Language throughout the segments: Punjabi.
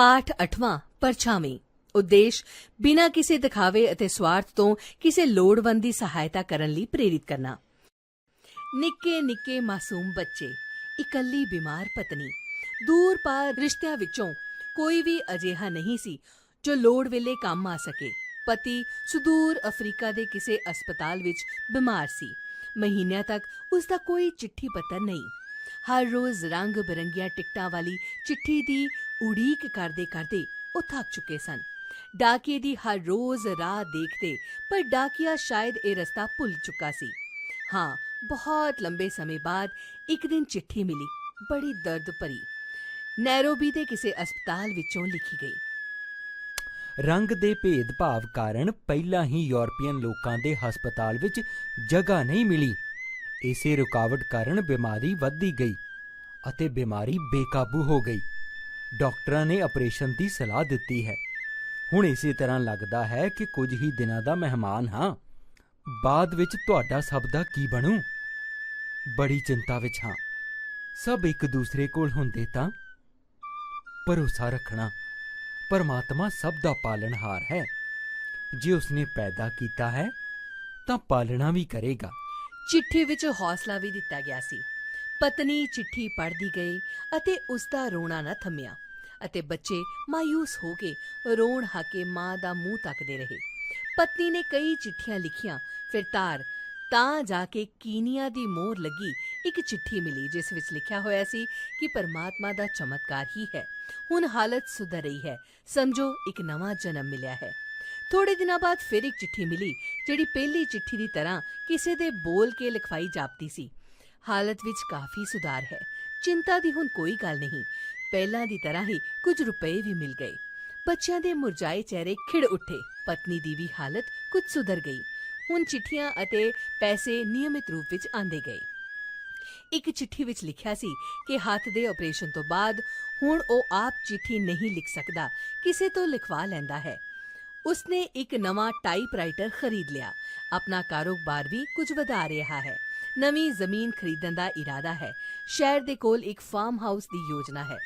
ਪਾਠ 8ਵਾਂ ਪਰਛਾਵੇਂ। ਉਦੇਸ਼, ਬਿਨਾਂ ਕਿਸੇ ਦਿਖਾਵੇ ਅਤੇ ਸਵਾਰਥ ਤੋਂ ਕਿਸੇ ਲੋੜਵੰਦ ਦੀ ਸਹਾਇਤਾ ਕਰਨ ਲਈ ਪ੍ਰੇਰਿਤ ਕਰਨਾ। ਨਿੱਕੇ ਨਿੱਕੇ ਮਾਸੂਮ ਬੱਚੇ, ਇਕੱਲੀ ਬਿਮਾਰ ਪਤਨੀ, ਦੂਰ ਪਾਰ ਰਿਸ਼ਤਿਆਂ ਵਿੱਚੋਂ ਕੋਈ ਵੀ ਅਜਿਹਾ ਨਹੀਂ ਸੀ ਜੋ ਲੋੜ ਵੇਲੇ ਕੰਮ ਆ ਸਕੇ। ਪਤੀ ਸੁਦੂਰ ਅਫਰੀਕਾ ਦੇ ਕਿਸੇ ਹਸਪਤਾਲ ਵਿੱਚ ਬਿਮਾਰ ਸੀ। ਮਹੀਨਿਆਂ ਤੱਕ ਉਸ ਦਾ ਕੋਈ ਚਿੱਠੀ ਪੱਤਰ ਨਹੀਂ। ਹਰ ਰੋਜ਼ ਰੰਗ ਬਰੰਗੀਆਂ ਟਿਕਟਾਂ ਵਾਲੀ ਚਿੱਠੀ ਦੀ ਉਡੀਕ ਕਰਦੇ ਕਰਦੇ ਉਹ ਥੱਕ ਚੁੱਕੇ ਸਨ। ਡਾਕੀਏ ਦੀ ਹਰ ਰੋਜ਼ ਰਾਹ ਦੇਖਦੇ, ਪਰ ਡਾਕੀਆ ਸ਼ਾਇਦ ਇਹ ਰਸਤਾ ਭੁੱਲ ਚੁੱਕਾ ਸੀ। ਹਾਂ, ਬਹੁਤ ਲੰਬੇ ਸਮੇਂ ਬਾਅਦ ਇੱਕ ਦਿਨ ਚਿੱਠੀ ਮਿਲੀ, ਬੜੀ ਦਰਦ ਭਰੀ। ਨੈਰੋਬੀ ਦੇ ਕਿਸੇ ਹਸਪਤਾਲ ਵਿੱਚੋਂ ਲਿਖੀ ਗਈ। ਰੰਗ ਦੇ ਭੇਦਭਾਵ ਕਾਰਨ ਪਹਿਲਾਂ ਹੀ ਯੂਰਪੀਅਨ ਲੋਕਾਂ ਦੇ ਹਸਪਤਾਲ ਵਿੱਚ ਜਗ੍ਹਾ ਨਹੀਂ ਮਿਲੀ। ਇਸੇ ਰੁਕਾਵਟ ਕਾਰਨ ਬਿਮਾਰੀ ਵੱਧਦੀ ਗਈ ਅਤੇ ਬਿਮਾਰੀ ਬੇਕਾਬੂ ਹੋ ਗਈ। ਡਾਕਟਰਾਂ ਨੇ ਆਪਰੇਸ਼ਨ ਦੀ ਸਲਾਹ ਦਿੱਤੀ ਹੈ। ਹੁਣ ਇਸੇ ਤਰ੍ਹਾਂ ਲੱਗਦਾ ਹੈ ਕਿ ਕੁਝ ਹੀ ਦਿਨਾਂ ਦਾ ਮਹਿਮਾਨ ਹਾਂ। ਬਾਅਦ ਵਿੱਚ ਤੁਹਾਡਾ ਸਭ ਦਾ ਕੀ ਬਣੂ? ਬੜੀ ਚਿੰਤਾ ਵਿੱਚ ਹਾਂ। ਸਭ ਇੱਕ ਦੂਸਰੇ ਕੋਲ ਹੁੰਦੇ ਤਾਂ ਭਰੋਸਾ ਰੱਖਣਾ ਪਰਮਾਤਮਾ ਸਭ ਦਾ ਪਾਲਣਹਾਰ ਹੈ। ਜੇ ਉਸਨੇ ਪੈਦਾ ਕੀਤਾ ਹੈ ਤਾਂ ਪਾਲਣਾ ਵੀ ਕਰੇਗਾ। ਚਿੱਠੀ ਵਿੱਚ ਹੌਸਲਾ ਵੀ ਦਿੱਤਾ ਗਿਆ ਸੀ। ਪਤਨੀ ਚਿੱਠੀ ਪੜ੍ਹਦੀ ਗਈ ਅਤੇ ਉਸ ਦਾ ਰੋਣਾ ਨਾ ਥਮਿਆ ਅਤੇ ਬੱਚੇ ਮਾਇੂਸ ਹੋ ਕੇ ਰੋਣ ਹਾਕੇ ਮਾਂ ਦਾ ਮੂੰਹ ਤੱਕਦੇ ਰਹੇ। ਪਤਨੀ ਨੇ ਕਈ ਚਿੱਠੀਆਂ ਲਿਖੀਆਂ। ਫਿਰ ਤਾਰ ਤਾਂ ਜਾ ਕੇ ਕੀਨੀਆ ਦੀ ਮੋਹਰ ਲੱਗੀ, ਇੱਕ ਚਿੱਠੀ ਮਿਲੀ ਜਿਸ ਵਿੱਚ ਲਿਖਿਆ ਹੋਇਆ ਸੀ ਕਿ ਪਰਮਾਤਮਾ ਦਾ ਚਮਤਕਾਰ ਹੀ ਹੈ। ਹੁਣ ਹਾਲਤ ਸੁਧਰ ਰਹੀ ਹੈ। ਸਮਝੋ, ਇੱਕ ਨਵਾਂ ਜਨਮ ਮਿਲਿਆ ਹੈ। ਥੋੜੇ ਦਿਨਾਂ ਬਾਅਦ ਫਿਰ ਇੱਕ ਚਿੱਠੀ ਮਿਲੀ, ਜਿਹੜੀ ਪਹਿਲੀ ਚਿੱਠੀ ਦੀ ਤਰ੍ਹਾਂ ਕਿਸੇ ਦੇ ਬੋਲ ਕੇ ਲਿਖਵਾਈ ਜਾਪਦੀ ਸੀ। ਹਾਲਤ ਵਿੱਚ ਕਾਫੀ ਸੁਧਾਰ ਹੈ। ਚਿੰਤਾ ਦੀ ਹੁਣ ਕੋਈ ਗੱਲ ਨਹੀਂ। ਪਹਿਲਾਂ ਦੀ ਤਰ੍ਹਾਂ ਹੀ ਕੁਝ ਰੁਪਏ ਵੀ ਮਿਲ ਗਏ। ਬੱਚਿਆਂ ਦੇ ਮੁਰਝਾਏ ਚਿਹਰੇ ਖਿੜ ਉੱਠੇ। ਪਤਨੀ ਦੀ ਵੀ ਹਾਲਤ ਕੁਝ ਸੁਧਰ ਗਈ। ਹੁਣ ਚਿੱਠੀਆਂ ਅਤੇ ਪੈਸੇ ਨਿਯਮਿਤ ਰੂਪ ਵਿੱਚ ਆਂਦੇ ਗਏ। ਇੱਕ ਚਿੱਠੀ ਵਿੱਚ ਲਿਖਿਆ ਸੀ ਕਿ ਹੱਥ ਦੇ ਆਪਰੇਸ਼ਨ ਤੋਂ ਬਾਅਦ ਹੁਣ ਉਹ ਆਪ ਚਿੱਠੀ ਨਹੀਂ ਲਿਖ ਸਕਦਾ। ਕਿਸੇ ਤੋਂ ਲਿਖਵਾ ਲੈਂਦਾ ਹੈ। ਉਸਨੇ ਇੱਕ ਨਵਾਂ ਟਾਈਪਰਾਈਟਰ ਖਰੀਦ ਲਿਆ ਆਪਣਾ ਕਾਰੋਬਾਰ ਵੀ ਕੁਝ ਵਧਾ ਰਿਹਾ ਹੈ ਨਵੀਂ ਜ਼ਮੀਨ ਖਰੀਦਣ ਦਾ ਇਰਾਦਾ ਹੈ ਸ਼ਹਿਰ ਦੇ ਕੋਲ ਇੱਕ ਫਾਰਮ ਹਾਊਸ ਦੀ ਯੋਜਨਾ ਹੈ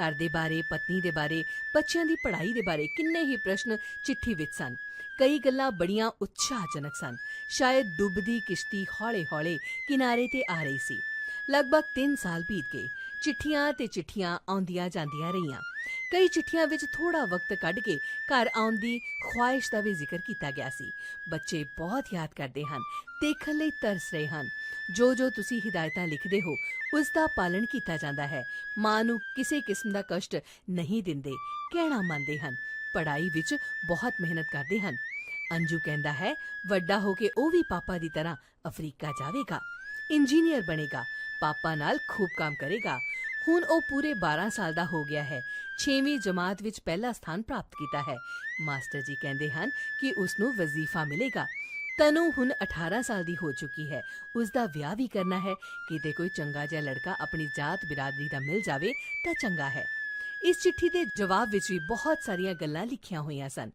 ਘਰ ਦੇ ਬਾਰੇ ਪਤਨੀ ਦੇ ਬਾਰੇ ਬੱਚਿਆਂ ਦੀ ਪੜ੍ਹਾਈ ਦੇ ਬਾਰੇ ਕਿੰਨੇ ਹੀ ਪ੍ਰਸ਼ਨ ਚਿੱਠੀ ਵਿੱਚ ਸਨ ਕਈ ਗੱਲਾਂ ਬੜੀਆਂ ਉਤਸ਼ਾਹਜਨਕ ਸਨ ਸ਼ਾਇਦ ਡੁੱਬਦੀ ਕਿਸ਼ਤੀ ਹੌਲੇ-ਹੌਲੇ ਕਿਨਾਰੇ ਤੇ ਆ ਰਹੀ ਸੀ ਲਗਭਗ 3 ਸਾਲ ਬੀਤ ਗਏ ਚਿੱਠੀਆਂ ਤੇ ਚਿੱਠੀਆਂ ਆਉਂਦੀਆਂ ਜਾਂਦੀਆਂ ਰਹੀਆਂ ਕਈ ਚਿੱਠੀਆਂ ਵਿੱਚ ਥੋੜਾ ਵਕਤ ਕੱਢ ਕੇ ਘਰ ਆਉਣ ਦੀ ਖੁਆਇਸ਼ ਦਾ ਵੀ ਜ਼ਿਕਰ ਕੀਤਾ ਗਿਆ ਸੀ। ਬੱਚੇ ਬਹੁਤ ਯਾਦ ਕਰਦੇ ਹਨ, ਦੇਖਣ ਲਈ ਤਰਸ ਰਹੇ ਹਨ। ਜੋ ਜੋ ਤੁਸੀਂ ਹਿਦਾਇਤਾਂ ਲਿਖਦੇ ਹੋ, ਉਸ ਦਾ ਪਾਲਣ ਕੀਤਾ ਜਾਂਦਾ ਹੈ। ਮਾਂ ਨੂੰ ਕਿਸੇ ਕਿਸਮ ਦਾ ਕਸ਼ਟ ਨਹੀਂ ਦਿੰਦੇ, ਕਹਿਣਾ ਮੰਨਦੇ ਹਨ। ਪੜ੍ਹਾਈ ਵਿੱਚ ਬਹੁਤ ਮਿਹਨਤ ਕਰਦੇ ਹਨ। ਅੰਜੂ ਕਹਿੰਦਾ ਹੈ, ਵੱਡਾ ਹੋ ਕੇ ਉਹ ਵੀ ਪਾਪਾ ਦੀ ਤਰ੍ਹਾਂ ਅਫਰੀਕਾ ਜਾਵੇਗਾ। ਇੰਜੀਨੀਅਰ ਬਣੇਗਾ। ਪਾਪਾ ਨਾਲ ਖੂਬ ਕੰਮ ਕਰੇਗਾ। ਹੁਣ ਉਹ ਪੂਰੇ 12 ਸਾਲ ਦਾ ਹੋ ਗਿਆ ਹੈ। 6ਵੀਂ ਜਮਾਤ ਵਿੱਚ ਪਹਿਲਾ ਸਥਾਨ ਪ੍ਰਾਪਤ ਕੀਤਾ ਹੈ। ਮਾਸਟਰ ਜੀ ਕਹਿੰਦੇ ਹਨ ਕਿ ਉਸ ਨੂੰ ਵਜ਼ੀਫਾ ਮਿਲੇਗਾ। ਤਨੂ ਹੁਣ 18 ਸਾਲ ਦੀ ਹੋ ਚੁੱਕੀ ਹੈ। ਉਸ ਦਾ ਵਿਆਹ ਵੀ ਕਰਨਾ ਹੈ। ਕਿਤੇ ਕੋਈ ਚੰਗਾ ਜਿਹਾ ਲੜਕਾ ਆਪਣੀ ਜਾਤ ਬਿਰਾਦਰੀ ਦਾ ਮਿਲ ਜਾਵੇ ਤਾਂ ਚੰਗਾ ਹੈ। ਇਸ ਚਿੱਠੀ ਦੇ ਜਵਾਬ ਵਿੱਚ ਵੀ ਬਹੁਤ ਸਾਰੀਆਂ ਗੱਲਾਂ ਲਿਖੀਆਂ ਹੋਈਆਂ ਸਨ।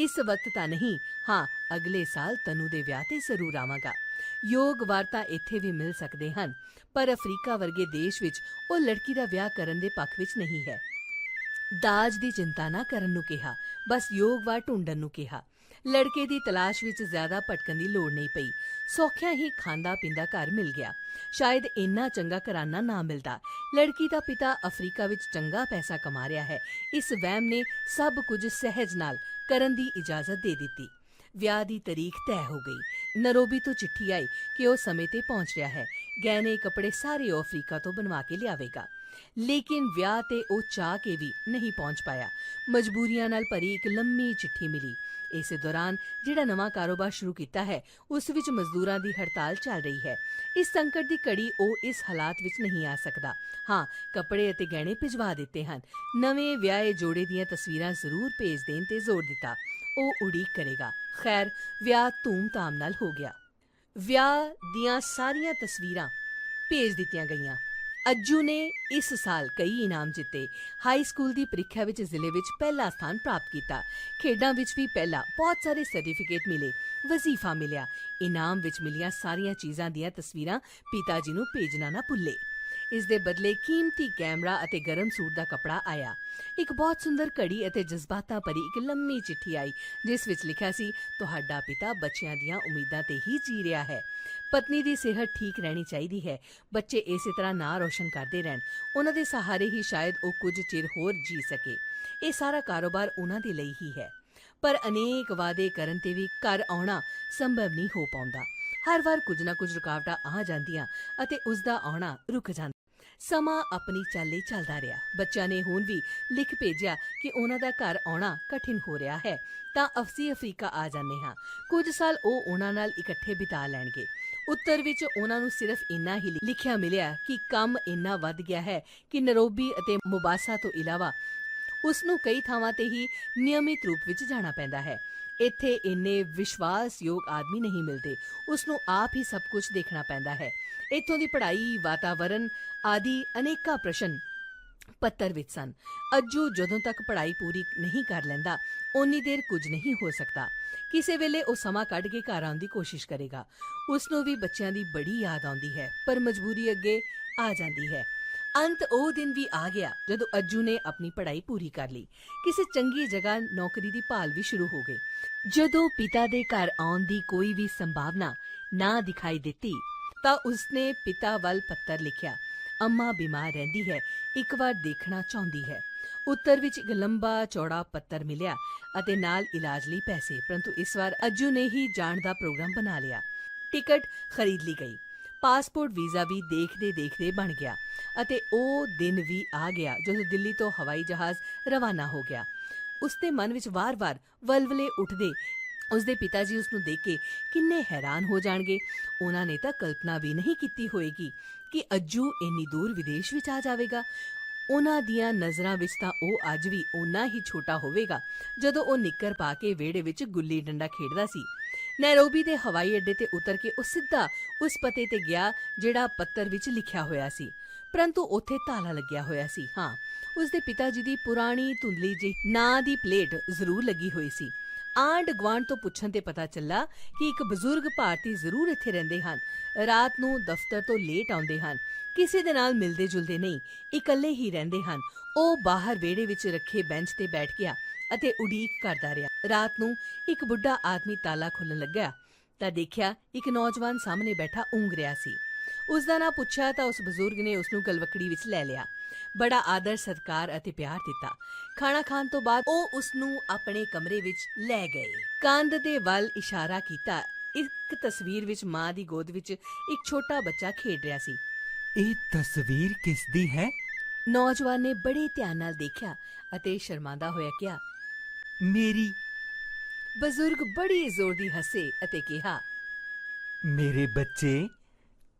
ਇਸ ਵਕਤ ਤਾਂ ਨਹੀਂ, ਹਾਂ, ਅਗਲੇ ਸਾਲ ਤਨੂ ਦੇ ਵਿਆਹ ਤੇ ਜ਼ਰੂਰ ਆਵਾਂਗਾ। ਯੋਗ ਵਾਰਤਾ ਇੱਥੇ ਵੀ ਮਿਲ ਸਕਦੇ ਹਨ। ਪਰ ਅਫਰੀਕਾ ਵਰਗੇ ਦੇਸ਼ ਵਿੱਚ ਉਹ ਲੜਕੀ ਦਾ ਵਿਆਹ ਕਰਨ ਦੇ ਪੱਖ ਵਿੱਚ ਨਹੀਂ ਹੈ। ਦਾਜ ਦੀ ਚਿੰਤਾ ਨਾ ਕਰਨ ਨੂੰ ਕਿਹਾ, ਬਸ ਯੋਗ ਢੂੰਡਣ ਨੂੰ ਕਿਹਾ। ਲੜਕੇ ਦੀ ਤਲਾਸ਼ ਵਿੱਚ ਜ਼ਿਆਦਾ ਭਟਕਣ ਦੀ ਲੋੜ ਨਹੀਂ ਪਈ। ਸੌਖਿਆ ਹੀ ਖਾਂਦਾ ਪਿੰਦਾ ਘਰ ਮਿਲ ਗਿਆ। ਸ਼ਾਇਦ ਇੰਨਾ ਚੰਗਾ ਘਰਾਨਾ ਨਾ ਮਿਲਦਾ। ਲੜਕੀ ਦਾ ਪਿਤਾ ਅਫਰੀਕਾ ਵਿੱਚ ਚੰਗਾ ਪੈਸਾ ਕਮਾ ਰਿਹਾ ਹੈ। ਇਸ ਵਹਿਮ ਨੇ ਸਭ ਕੁਝ ਸਹਿਜ ਨਾਲ ਕਰਨ ਦੀ ਇਜਾਜ਼ਤ ਦੇ ਦਿੱਤੀ। ਵਿਆਹ ਦੀ ਤਾਰੀਖ ਤੈਅ ਹੋ ਗਈ। ਨਰੋਬੀ ਤੋਂ ਚਿੱਠੀ ਆਈ ਕਿ ਉਹ ਸਮੇਂ ਤੇ ਪਹੁੰਚ ਰਿਹਾ ਹੈ। ਗਹਿਣੇ, ਕੱਪੜੇ ਸਾਰੇ ਅਫਰੀਕਾ ਤੋਂ ਬਣਵਾ ਕੇ ਲਿਆਵੇਗਾ। ਲੇਕਿਨ ਵਿਆਹ ਤੇ ਉਹ ਚਾਹ ਕੇ ਵੀ ਨਹੀਂ ਪਹੁੰਚ ਪਾਇਆ। ਮਜਬੂਰੀਆਂ ਨਾਲ ਭਰੀ ਇੱਕ ਲੰਮੀ ਚਿੱਠੀ ਮਿਲੀ। ਇਸੇ ਦੌਰਾਨ ਜਿਹੜਾ ਨਵਾਂ ਕਾਰੋਬਾਰ ਸ਼ੁਰੂ ਕੀਤਾ ਹੈ, ਉਸ ਵਿੱਚ ਮਜ਼ਦੂਰਾਂ ਦੀ ਹੜਤਾਲ ਚੱਲ ਰਹੀ ਹੈ। ਇਸ ਸੰਕਟ ਦੀ ਘੜੀ ਉਹ ਇਸ ਹਾਲਾਤ ਵਿੱਚ ਨਹੀਂ ਆ ਸਕਦਾ। ਹਾਂ, ਕੱਪੜੇ ਅਤੇ ਗਹਿਣੇ ਭਿਜਵਾ ਦਿੱਤੇ ਹਨ। ਨਵੇਂ ਵਿਆਹੇ ਜੋੜੇ ਦੀਆਂ ਤਸਵੀਰਾਂ ਜ਼ਰੂਰ ਭੇਜ ਦੇਣ ਤੇ ਜ਼ੋਰ ਦਿੱਤਾ। ਉਹ ਉਡੀਕ ਕਰੇਗਾ। ਖੈਰ, ਵਿਆਹ ਧੂਮ-ਧਾਮ ਨਾਲ ਹੋ ਗਿਆ। ਵਿਆਹ ਦੀਆਂ ਸਾਰੀਆਂ ਤਸਵੀਰਾਂ ਭੇਜ ਦਿੱਤੀਆਂ ਗਈਆਂ। ਅੱਜੂ ਨੇ ਇਸ ਸਾਲ ਕਈ ਇਨਾਮ ਜਿੱਤੇ। ਹਾਈ ਸਕੂਲ ਦੀ ਪ੍ਰੀਖਿਆ ਵਿੱਚ ਜ਼ਿਲ੍ਹੇ ਵਿੱਚ ਪਹਿਲਾ ਸਥਾਨ ਪ੍ਰਾਪਤ ਕੀਤਾ। ਖੇਡਾਂ ਵਿੱਚ ਵੀ ਪਹਿਲਾ ਬਹੁਤ ਸਾਰੇ ਸਰਟੀਫਿਕੇਟ ਮਿਲੇ, ਵਜ਼ੀਫਾ ਮਿਲਿਆ। ਇਨਾਮ ਵਿੱਚ ਮਿਲੀਆਂ ਸਾਰੀਆਂ ਚੀਜ਼ਾਂ ਦੀਆਂ ਤਸਵੀਰਾਂ ਪਿਤਾ ਜੀ ਨੂੰ ਭੇਜਣਾ ਨਾ ਭੁੱਲੇ। ਇਸ ਦੇ ਬਦਲੇ ਕੀਮਤੀ ਕੈਮਰਾ ਅਤੇ ਗਰਮ ਸੂਟ ਦਾ ਕਪੜਾ ਆਇਆ। ਇੱਕ ਬਹੁਤ ਸੁੰਦਰ ਘੜੀ ਅਤੇ ਜਜ਼ਬਾਤਾਂ ਭਰੀ ਇੱਕ ਲੰਮੀ ਚਿੱਠੀ ਆਈ, ਜਿਸ ਵਿੱਚ ਲਿਖਿਆ ਸੀ, ਤੁਹਾਡਾ ਪਿਤਾ ਬੱਚਿਆਂ ਦੀਆਂ ਉਮੀਦਾਂ ਤੇ ਹੀ ਜੀ ਰਿਹਾ ਹੈ। ਪਤਨੀ ਦੀ ਸਿਹਤ ਠੀਕ ਰਹਿਣੀ ਚਾਹੀਦੀ ਹੈ। ਬੱਚੇ ਇਸੇ ਤਰ੍ਹਾਂ ਨਾਂ ਰੋਸ਼ਨ ਕਰਦੇ ਰਹਿਣ। ਉਹਨਾਂ ਦੇ ਸਹਾਰੇ ਹੀ ਸ਼ਾਇਦ ਉਹ ਕੁਝ ਚਿਰ ਹੋਰ ਜੀ ਸਕੇ। ਇਹ ਸਾਰਾ ਕਾਰੋਬਾਰ ਉਹਨਾਂ ਦੇ ਲਈ ਹੀ ਹੈ। ਪਰ ਅਨੇਕ ਵਾਅਦੇ ਕਰਨ ਤੇ ਵੀ ਘਰ ਆਉਣਾ ਸੰਭਵ ਨਹੀਂ ਹੋ ਪਾਉਂਦਾ। ਹਰ ਵਾਰ ਕੁਝ ਨਾ ਕੁਝ ਰੁਕਾਵਟਾਂ ਆ ਜਾਂਦੀਆਂ ਅਤੇ ਉਸ ਦਾ ਆਉਣਾ ਰੁਕ ਜਾਂਦਾ। ਸਮਾਂ ਆਪਣੀ ਚਾਲੇ ਚੱਲਦਾ ਰਿਹਾ। ਬੱਚਿਆਂ ਨੇ ਹੁਣ ਵੀ ਲਿਖ ਭੇਜਿਆ ਕਿ ਉਹਨਾਂ ਦਾ ਘਰ ਆਉਣਾ ਕਠਿਨ ਹੋ ਰਿਹਾ ਹੈ। ਤਾਂ ਅਫਸੀ ਅਫਰੀਕਾ ਆ ਜਾਂਦੇ ਹਾਂ। ਕੁਝ ਸਾਲ ਉਹ ਉਹਨਾਂ ਨਾਲ ਇਕੱਠੇ ਬਿਤਾ ਲੈਣਗੇ। ਉੱਤਰ ਵਿੱਚ ਉਹਨਾਂ ਨੂੰ ਸਿਰਫ ਇੰਨਾ ਹੀ ਲਿਖਿਆ ਮਿਲਿਆ ਕਿ ਕੰਮ ਇੰਨਾ ਵੱਧ ਗਿਆ ਹੈ ਕਿ ਨਰੋਬੀ ਅਤੇ ਮੁਬਾਸਾ ਤੋਂ ਇਲਾਵਾ ਉਸ ਨੂੰ ਕਈ ਥਾਵਾਂ ਤੇ ਹੀ ਨਿਯਮਿਤ ਰੂਪ ਵਿੱਚ ਜਾਣਾ ਪੈਂਦਾ ਹੈ। ਇੱਥੇ ਇੰਨੇ ਵਿਸ਼ਵਾਸਯੋਗ ਆਦਮੀ ਨਹੀਂ ਮਿਲਦੇ। ਉਸ ਨੂੰ ਆਪ ਹੀ ਸਭ ਕੁਝ ਦੇਖਣਾ ਪੈਂਦਾ ਹੈ। ਇੱਥੋਂ ਦੀ ਪੜ੍ਹਾਈ ਵਾਤਾਵਰਣ ਆਦਿ ਅਨੇਕਾਂ ਪ੍ਰਸ਼ਨ ਪੱਤਰ ਵਿੱਚ ਸਨ। ਅੱਜੂ ਜਦੋਂ ਤੱਕ ਪੜ੍ਹਾਈ ਪੂਰੀ ਨਹੀਂ ਕਰ ਲੈਂਦਾ, ਓਨੀ ਦੇਰ ਕੁਝ ਨਹੀਂ ਹੋ ਸਕਦਾ। ਕਿਸੇ ਵੇਲੇ ਉਹ ਸਮਾਂ ਕੱਢ ਕੇ ਘਰ ਆਉਣ ਦੀ ਕੋਸ਼ਿਸ਼ ਕਰੇਗਾ। ਉਸ ਨੂੰ ਵੀ ਬੱਚਿਆਂ ਦੀ ਬੜੀ ਯਾਦ ਆਉਂਦੀ ਹੈ, ਪਰ ਮਜਬੂਰੀ ਅੱਗੇ ਆ ਜਾਂਦੀ ਹੈ। ਅੰਤ ਉਹ ਦਿਨ ਵੀ ਆ ਗਿਆ ਜਦੋਂ ਅੱਜੂ ਨੇ ਆਪਣੀ ਪੜ੍ਹਾਈ ਪੂਰੀ ਕਰ ਲਈ। ਕਿਸੇ ਚੰਗੀ ਜਗ੍ਹਾ ਨੌਕਰੀ ਦੀ ਭਾਲ ਵੀ ਸ਼ੁਰੂ ਹੋ ਗਈ। ਜਦੋਂ ਪਿਤਾ ਦੇ ਘਰ ਆਉਣ ਦੀ ਕੋਈ ਵੀ ਸੰਭਾਵਨਾ ਨਾ ਦਿਖਾਈ ਦਿੱਤੀ, ਤਾਂ ਉਸਨੇ ਪਿਤਾ ਵੱਲ ਪੱਤਰ ਲਿਖਿਆ, ਅੰਮਾ ਬਿਮਾਰ ਰਹਿੰਦੀ ਹੈ, ਇੱਕ ਵਾਰ ਦੇਖਣਾ ਚਾਹੁੰਦੀ ਹੈ। ਉੱਤਰ ਵਿੱਚ ਇੱਕ ਲੰਬਾ ਚੌੜਾ ਪੱਤਰ ਮਿਲਿਆ ਅਤੇ ਨਾਲ ਇਲਾਜ ਲਈ ਪੈਸੇ, ਪਰੰਤੂ ਇਸ ਵਾਰ ਅਜੂ ਨੇ ਹੀ ਜਾਣ ਦਾ ਪ੍ਰੋਗਰਾਮ ਬਣਾ ਲਿਆ। ਟਿਕਟ ਖਰੀਦ ਲਈ ਗਈ। ਪਾਸਪੋਰਟ ਵੀਜ਼ਾ ਵੀ ਦੇਖਦੇ ਦੇਖਦੇ ਬਣ ਗਿਆ ਅਤੇ ਉਹ ਦਿਨ ਵੀ ਆ ਗਿਆ ਜਦੋਂ ਦਿੱਲੀ ਤੋਂ ਹਵਾਈ ਜਹਾਜ਼ ਰਵਾਨਾ ਹੋ ਗਿਆ। ਉਸਦੇ ਮਨ ਵਿੱਚ ਵਾਰ-ਵਾਰ ਵਲਵਲੇ ਉੱਠਦੇ। ਉਸਦੇ ਪਿਤਾ ਜੀ ਉਸ ਨੂੰ ਦੇਖ ਕੇ ਕਿੰਨੇ ਹੈਰਾਨ ਹੋ ਜਾਣਗੇ। ਉਹਨਾਂ ਨੇ ਤਾਂ ਕਲਪਨਾ ਵੀ ਨਹੀਂ ਕੀਤੀ ਹੋਏਗੀ ਕਿ ਅੱਜੂ ਇੰਨੀ ਦੂਰ ਵਿਦੇਸ਼ ਵਿੱਚ ਆ ਜਾਵੇਗਾ। ਉਹਨਾਂ ਦੀਆਂ ਨਜ਼ਰਾਂ ਵਿੱਚ ਤਾਂ ਉਹ ਅੱਜ ਵੀ ਓਨਾ ਹੀ ਛੋਟਾ ਹੋਵੇਗਾ ਜਦੋਂ ਉਹ ਨਿੱਕਰ ਪਾ ਕੇ ਵਿਹੜੇ ਵਿੱਚ ਗੁੱਲੀ ਡੰਡਾ ਖੇਡਦਾ ਸੀ। ਨੈਰੋਬੀ ਦੇ ਹਵਾਈ ਅੱਡੇ ਤੇ ਉਤਰ ਕੇ ਉਹ ਸਿੱਧਾ ਉਸ ਪਤੇ ਤੇ ਗਿਆ ਜਿਹੜਾ ਪੱਤਰ ਵਿੱਚ ਲਿਖਿਆ ਹੋਇਆ ਸੀ। ਪਰੰਤੂ ਉੱਥੇ ਤਾਲਾ ਲੱਗਿਆ ਹੋਇਆ ਸੀ। ਹਾਂ ਉਸ ਦੇ ਪਿਤਾ ਜੀ ਦੀ ਪੁਰਾਣੀ ਧੁੰਦਲੀ ਜਿਹੀ ਨਾਂ ਦੀ ਪਲੇਟ ਜ਼ਰੂਰ ਲੱਗੀ ਹੋਈ ਸੀ। ਆਂਡ ਗਵਾਂਡ ਤੋਂ ਪੁੱਛਣ ਤੇ ਪਤਾ ਚੱਲਾ ਕਿ ਇੱਕ ਬਜ਼ੁਰਗ ਭਾਰਤੀ ਜ਼ਰੂਰ ਇੱਥੇ ਰਹਿੰਦੇ ਹਨ। ਰਾਤ ਨੂੰ ਦਫ਼ਤਰ ਤੋਂ ਲੇਟ ਆਉਂਦੇ ਹਨ। ਕਿਸੇ ਦੇ ਨਾਲ ਮਿਲਦੇ ਜੁਲਦੇ ਨਹੀਂ, ਇਕੱਲੇ ਹੀ ਰਹਿੰਦੇ ਹਨ। ਉਹ ਬਾਹਰ ਵਿਹੜੇ ਵਿੱਚ ਰੱਖੇ ਬੈਂਚ ਤੇ ਬੈਠ ਗਿਆ ਅਤੇ ਉਡੀਕ ਕਰਦਾ ਰਿਹਾ। ਰਾਤ ਨੂੰ ਇੱਕ ਬੁੱਢਾ ਆਦਮੀ ਤਾਲਾ ਖੋਲਣ ਲੱਗਾ ਤਾਂ ਦੇਖਿਆ ਇੱਕ ਨੌਜਵਾਨ ਸਾਹਮਣੇ ਬੈਠਾ ਉਂਗ ਰਿਹਾ ਸੀ। ਉਸ ਦਾ ਨਾਂ ਪੁੱਛਿਆ ਤਾਂ ਉਸ ਬਜ਼ੁਰਗ ਨੇ ਉਸ ਨੂੰ ਗਲਵਕੜੀ ਵਿੱਚ ਲੈ ਲਿਆ। ਬੜਾ ਆਦਰ ਸਤਕਾਰ ਅਤੇ ਪਿਆਰ ਦਿੱਤਾ। ਖਾਣਾ ਖਾਣ ਤੋਂ ਬਾਅਦ ਉਹ ਉਸ ਨੂੰ ਆਪਣੇ ਕਮਰੇ ਵਿੱਚ ਲੈ ਗਏ। ਕੰਧ ਦੇ ਵੱਲ ਇਸ਼ਾਰਾ ਕੀਤਾ। ਇੱਕ ਤਸਵੀਰ ਵਿੱਚ ਮਾਂ ਦੀ ਗੋਦ ਵਿੱਚ ਇੱਕ ਛੋਟਾ ਬੱਚਾ ਖੇਡ ਰਿਹਾ ਸੀ। ਇਹ ਤਸਵੀਰ ਕਿਸ ਦੀ ਹੈ? ਨੌਜਵਾਨ ਨੇ ਬੜੇ ਧਿਆਨ ਨਾਲ ਦੇਖਿਆ ਅਤੇ ਸ਼ਰਮਾਂਦਾ ਹੋਇਆ ਕਿਹਾ ਮੇਰੀ। ਬਜ਼ੁਰਗ ਬੜੀ ਜ਼ੋਰ ਦੀ ਹੱਸੇ ਅਤੇ ਕਿਹਾ ਮੇਰੇ ਬੱਚੇ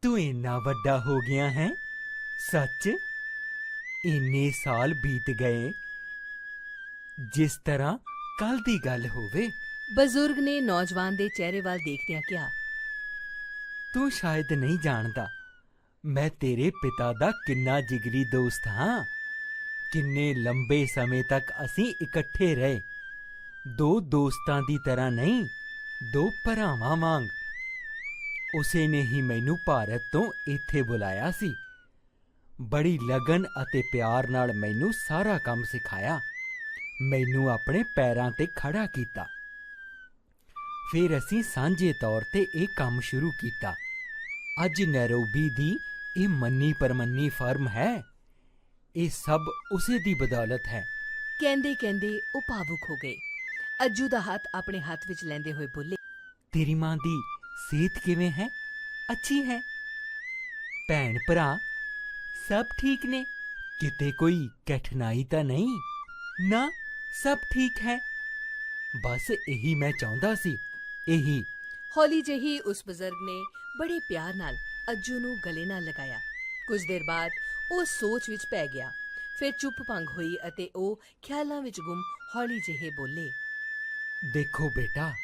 ਤੂੰ ਇੰਨਾ ਵੱਡਾ ਹੋ ਗਿਆ ਹੈ? ਸੱਚ? ਇੰਨੇ ਸਾਲ ਬੀਤ ਗਏ। ਜਿਸ ਤਰ੍ਹਾਂ ਕੱਲ ਦੀ ਗੱਲ ਹੋਵੇ। ਬਜ਼ੁਰਗ ਨੇ ਨੌਜਵਾਨ ਦੇ ਚਿਹਰੇ ਵੱਲ ਦੇਖਦਿਆਂ ਕਿਹਾ ਤੂੰ ਸ਼ਾਇਦ ਨਹੀਂ ਜਾਣਦਾ। ਮੈਂ ਤੇਰੇ ਪਿਤਾ ਦਾ ਕਿੰਨਾ ਜਿਗਰੀ ਦੋਸਤ ਹਾਂ। ਕਿੰਨੇ ਲੰਬੇ ਸਮੇਂ ਤੱਕ ਅਸੀਂ ਇਕੱਠੇ ਰਹੇ। ਦੋ ਦੋਸਤਾਂ ਦੀ ਤਰ੍ਹਾਂ ਨਹੀਂ ਦੋ ਭਰਾਵਾਂ ਵਾਂਗ। ਉਸੇ ਨੇ ਹੀ ਮੈਨੂੰ ਭਾਰਤ ਤੋਂ ਇੱਥੇ ਬੁਲਾਇਆ ਸੀ। ਬੜੀ ਲਗਨ ਅਤੇ ਪਿਆਰ ਨਾਲ ਮੈਨੂੰ ਸਾਰਾ ਕੰਮ ਸਿਖਾਇਆ। ਮੈਨੂੰ ਆਪਣੇ ਪੈਰਾਂ ਤੇ ਖੜਾ ਕੀਤਾ। ਫਿਰ ਅਸੀਂ ਸਾਂਝੇ ਤੌਰ ਤੇ ਇਹ ਕੰਮ ਸ਼ੁਰੂ ਕੀਤਾ। ਅੱਜ ਨੈਰੋਬੀ ਦੀ ਇਹ ਮੰਨੀ ਪਰਮੰਨੀ ਫਰਮ ਹੈ। ਇਹ ਸਭ ਉਸੇ ਦੀ ਬਦੌਲਤ ਹੈ। ਕਹਿੰਦੇ ਕਹਿੰਦੇ ਉਹ ਭਾਵੁਕ ਹੋ ਗਏ। ਅੱਜੂ ਦਾ ਹੱਥ ਆਪਣੇ ਹੱਥ ਵਿੱਚ ਲੈਂਦੇ ਹੋਏ ਬੋਲੇ ਤੇਰੀ ਮਾਂ ਦੀ ਸਿਹਤ ਕਿਵੇਂ ਹੈ? ਅੱਛੀ ਹੈ। ਭੈਣ ਭਰਾ ਸਭ ਠੀਕ ਨੇ? ਕਿਤੇ ਕੋਈ ਕਠਿਨਾਈ ਤਾਂ ਨਹੀਂ? ਨਾ ਸਭ ਠੀਕ ਹੈ। ਬਸ ਇਹੀ ਮੈਂ ਚਾਹੁੰਦਾ ਸੀ ਇਹੀ। ਹੌਲੀ ਜਿਹੀ ਉਸ ਬਜ਼ੁਰਗ ਨੇ ਬੜੇ ਪਿਆਰ ਨਾਲ ਅੱਜੂ ਨੂੰ ਗਲੇ ਨਾਲ ਲਗਾਇਆ। ਕੁਝ ਦੇਰ ਬਾਅਦ ਉਹ ਸੋਚ ਵਿੱਚ ਪੈ ਗਿਆ। ਫਿਰ ਚੁੱਪ ਭੰਗ ਹੋਈ ਅਤੇ ਉਹ ਖਿਆਲਾਂ ਵਿੱਚ ਗੁੰਮ ਹੌਲੀ ਜਿਹੇ ਬੋਲੇ ਦੇਖੋ ਬੇਟਾ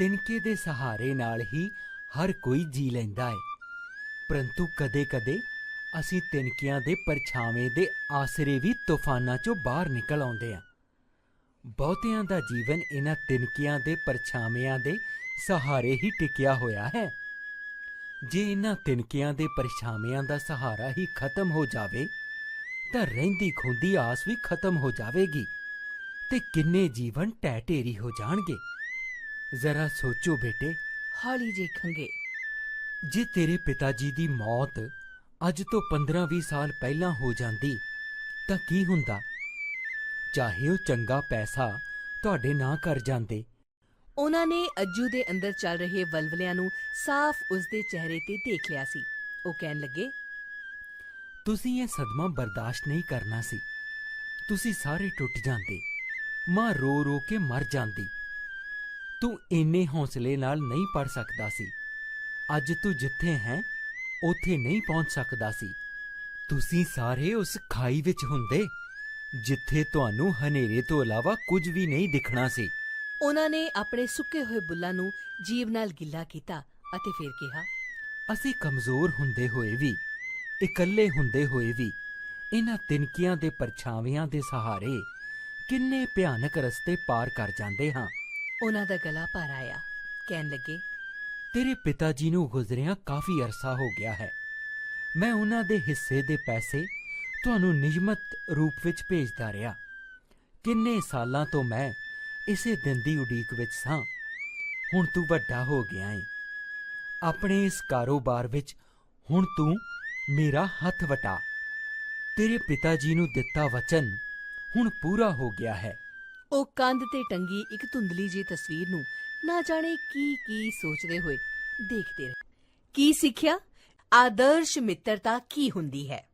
ਤਿਨਕੇ ਦੇ ਸਹਾਰੇ ਨਾਲ ਹੀ ਹਰ ਕੋਈ ਜੀ ਲੈਂਦਾ ਹੈ ਪਰੰਤੂ ਕਦੇ-ਕਦੇ ਅਸੀਂ ਤਿਨਕਿਆਂ ਦੇ ਪਰਛਾਵੇਂ ਦੇ ਆਸਰੇ ਵੀ ਤੂਫਾਨਾਂ 'ਚੋਂ ਬਾਹਰ ਨਿਕਲ ਆਉਂਦੇ ਹਾਂ ਬਹੁਤਿਆਂ ਦਾ ਜੀਵਨ ਇਹਨਾਂ ਤਿਨਕਿਆਂ ਦੇ ਪਰਛਾਵਿਆਂ ਦੇ ਸਹਾਰੇ ਹੀ ਟਿਕਿਆ ਹੋਇਆ ਹੈ। ਜੇ ਇਹਨਾਂ ਤਿਨਕਿਆਂ ਦੇ ਪਰਛਾਵਿਆਂ ਦਾ ਸਹਾਰਾ ਹੀ ਖਤਮ ਹੋ ਜਾਵੇ, ਤਾਂ ਰਹਿੰਦੀ ਖੁੰਦੀ ਆਸ ਵੀ ਖਤਮ ਹੋ ਜਾਵੇਗੀ ਤੇ ਕਿੰਨੇ ਜੀਵਨ ਟਹਿ ਢੇਰੀ ਹੋ ਜਾਣਗੇ। ਜ਼ਰਾ ਸੋਚੋ ਬੇਟੇ। ਹੌਲੀ ਜੇ ਖੰਗੇ ਜੇ ਤੇਰੇ ਪਿਤਾ ਜੀ ਦੀ ਮੌਤ ਅੱਜ ਤੋਂ 15-20 ਸਾਲ ਪਹਿਲਾਂ ਹੋ ਜਾਂਦੀ ਤਾਂ ਕੀ ਹੁੰਦਾ? ਚਾਹੇ ਉਹ ਚੰਗਾ ਪੈਸਾ ਤੁਹਾਡੇ ਨਾਂ ਕਰ ਜਾਂਦੇ। ਉਹਨਾਂ ਨੇ ਅੱਜੂ ਦੇ ਅੰਦਰ ਚੱਲ ਰਹੇ ਵਲਵਲਿਆਂ ਨੂੰ ਸਾਫ਼ ਉਸਦੇ ਚਿਹਰੇ ਤੇ ਦੇਖ ਲਿਆ ਸੀ। ਉਹ ਕਹਿਣ ਲੱਗੇ ਤੁਸੀਂ ਇਹ ਸਦਮਾ ਬਰਦਾਸ਼ਤ ਨਹੀਂ ਕਰਨਾ ਸੀ। ਤੁਸੀਂ ਸਾਰੇ ਟੁੱਟ ਜਾਂਦੇ। ਮਾਂ ਰੋ ਰੋ ਕੇ ਮਰ ਜਾਂਦੀ। ਤੂੰ ਇੰਨੇ ਹੌਸਲੇ ਨਾਲ ਨਹੀਂ ਪੜ ਸਕਦਾ ਸੀ। ਅੱਜ ਤੂੰ ਜਿੱਥੇ ਹੈ ਉੱਥੇ ਨਹੀਂ ਪਹੁੰਚ ਸਕਦਾ ਸੀ। ਤੁਸੀਂ ਸਾਰੇ ਉਸ ਖਾਈ ਵਿੱਚ ਹੁੰਦੇ ਜਿੱਥੇ ਤੁਹਾਨੂੰ ਹਨੇਰੇ ਤੋਂ ਇਲਾਵਾ ਕੁਝ ਵੀ ਨਹੀਂ ਦਿਖਣਾ ਸੀ। ਉਹਨਾਂ ਨੇ ਆਪਣੇ ਸੁੱਕੇ ਹੋਏ ਬੁੱਲਾਂ ਨੂੰ ਜੀਵ ਨਾਲ ਗਿੱਲਾ ਕੀਤਾ ਅਤੇ ਫਿਰ ਕਿਹਾ ਅਸੀਂ ਕਮਜ਼ੋਰ ਹੁੰਦੇ ਹੋਏ ਵੀ ਇਕੱਲੇ ਹੁੰਦੇ ਹੋਏ ਵੀ ਇਹਨਾਂ ਤਿਨਕੀਆਂ ਦੇ ਪਰਛਾਵਿਆਂ ਦੇ ਸਹਾਰੇ ਕਿੰਨੇ ਭਿਆਨਕ ਰਸਤੇ ਪਾਰ ਕਰ ਜਾਂਦੇ ਹਾਂ। ਉਹਨਾਂ ਦਾ ਗਲਾ ਭਰ ਆਇਆ। ਕਹਿਣ ਲੱਗੇ, ਤੇਰੇ ਪਿਤਾ ਜੀ ਨੂੰ ਗੁਜ਼ਰਿਆਂ ਕਾਫੀ ਅਰਸਾ ਹੋ ਗਿਆ ਹੈ। ਮੈਂ ਉਹਨਾਂ ਦੇ ਹਿੱਸੇ ਦੇ ਪੈਸੇ ਤੁਹਾਨੂੰ ਨਿਯਮਤ ਰੂਪ ਵਿੱਚ ਭੇਜਦਾ ਰਿਹਾ। ਕਿੰਨੇ ਸਾਲਾਂ ਤੋਂ ਮੈਂ ਇਸੇ ਦਿਨ ਦੀ ਉਡੀਕ ਵਿੱਚ ਸਾਂ। ਹੁਣ ਤੂੰ ਵੱਡਾ ਹੋ ਗਿਆ ਏ। ਆਪਣੇ ਇਸ ਕਾਰੋਬਾਰ ਵਿੱਚ ਹੁਣ ਤੂੰ ਮੇਰਾ ਹੱਥ ਵਟਾ। ਤੇਰੇ ਪਿਤਾ ਜੀ ਨੂੰ ਦਿੱਤਾ ਵਚਨ ਹੁਣ ਪੂਰਾ ਹੋ ਗਿਆ ਹੈ। ਉਹ ਕੰਧ ਤੇ ਟੰਗੀ ਇੱਕ ਧੁੰਦਲੀ ਜਿਹੀ ਤਸਵੀਰ ਨੂੰ ਨਾ ਜਾਣੇ ਕੀ ਕੀ ਸੋਚਦੇ ਹੋਏ ਦੇਖਦੇ ਰਹੇ। ਕੀ ਸਿੱਖਿਆ? ਆਦਰਸ਼ ਮਿੱਤਰਤਾ ਕੀ ਹੁੰਦੀ ਹੈ?